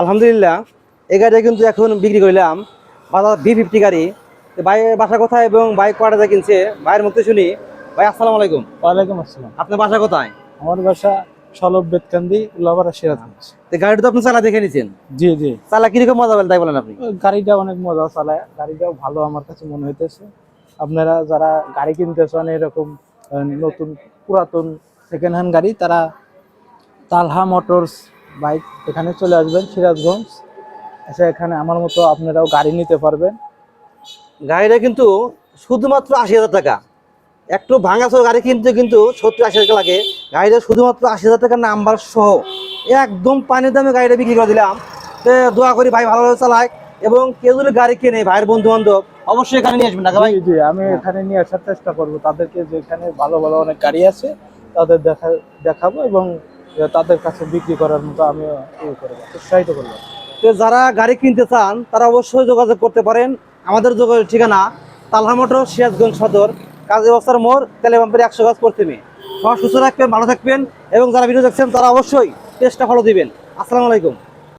আলহামদুলিল্লাহ এই গাড়িটা কিন্তু এখন বিক্রি করলাম। বাজার বি ফিফটি গাড়ি। ভাই বাসা কোথায় এবং বাইক কয়টা কিনছে? ভাইয়ের মুখে শুনি। ভাই আসসালামু আলাইকুম। ওয়ালাইকুম আসসালাম। আপনার বাসা কোথায়? আমার বাসা সলভ বেতকান্দি উল্লাপাড়া সিরাজগঞ্জ তো গাড়িটা তো আপনি চালা দেখে নিছেন? জি জি। চালা কীরকম মজা পেলেন তাই বলেন আপনি? গাড়িটা অনেক মজা চালায়। গাড়িটাও ভালো আমার কাছে মনে হইতেছে। আপনারা যারা গাড়ি কিনতে চান এরকম নতুন পুরাতন সেকেন্ড হ্যান্ড গাড়ি তারা তালহা মোটরস বাইক এখানে চলে আসবেন সিরাজগঞ্জ। এসে এখানে আমার মতো আপনারাও গাড়ি নিতে পারবেন। গাড়িটা কিন্তু শুধুমাত্র আশি হাজার টাকা। একটু ভাঙাচোর গাড়ি কিনতে কিন্তু সত্তর আশি হাজার টাকা লাগে। গাড়িটা শুধুমাত্র আশি হাজার টাকার নাম্বার সহ একদম পানির দামে গাড়িটা বিক্রি করে দিলাম। তো দোয়া করি ভাই ভালোভাবে চালায় এবং কেউ যদি গাড়ি কেনে ভাইয়ের বন্ধু বান্ধব অবশ্যই এখানে নিয়ে আসবেন টাকা ভাই? জি আমি এখানে নিয়ে আসার চেষ্টা করব। তাদেরকে যে এখানে ভালো ভালো অনেক গাড়ি আছে তাদের দেখা দেখাবো এবং তাদের কাছে বিক্রি করার মতো আমি ইয়ে উৎসাহিত করব। তো যারা গাড়ি কিনতে চান, তারা অবশ্যই যোগাযোগ করতে পারেন। আমাদের যোগাযোগ ঠিকানা তালহা মোটর সদর, কাজী বস্তার মোড়, তেলেবাম্পের একশো গাছ প্রতিমে সবাই সুস্থ থাকবেন, ভালো থাকবেন এবং যারা ভিডিও দেখছেন, তারা অবশ্যই টেস্টটা ফলো দিবেন। আসসালামু আলাইকুম।